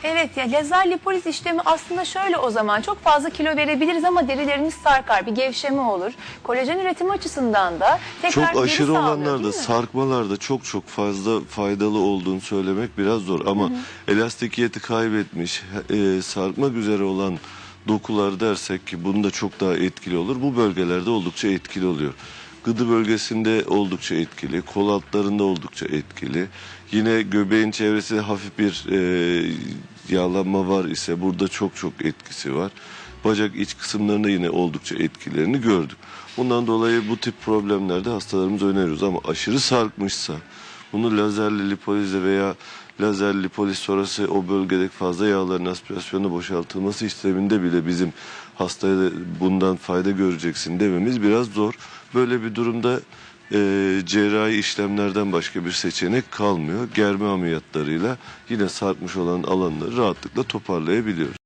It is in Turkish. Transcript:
oluyor. Evet ya lazer lipoliz işlemi aslında şöyle o zaman çok fazla kilo verebiliriz ama derilerimiz sarkar bir gevşeme olur. Kolajen üretimi açısından da tekrar Çok aşırı olanlarda sarkmalarda çok çok fazla faydalı olduğunu söylemek biraz zor ama elastikiyeti kaybetmiş, e, sarkmak üzere olan dokular dersek ki bunda çok daha etkili olur. Bu bölgelerde oldukça etkili oluyor. Gıdı bölgesinde oldukça etkili, kol altlarında oldukça etkili. Yine göbeğin çevresinde hafif bir e, yağlanma var ise burada çok çok etkisi var. Bacak iç kısımlarında yine oldukça etkilerini gördük. Bundan dolayı bu tip problemlerde hastalarımıza öneriyoruz ama aşırı sarkmışsa bunu lazerli lipolizle veya lazer lipoliz sonrası o bölgedeki fazla yağların aspirasyonu boşaltılması işleminde bile bizim hastaya da bundan fayda göreceksin dememiz biraz zor. Böyle bir durumda e, cerrahi işlemlerden başka bir seçenek kalmıyor. Germe ameliyatlarıyla yine sarkmış olan alanları rahatlıkla toparlayabiliyoruz.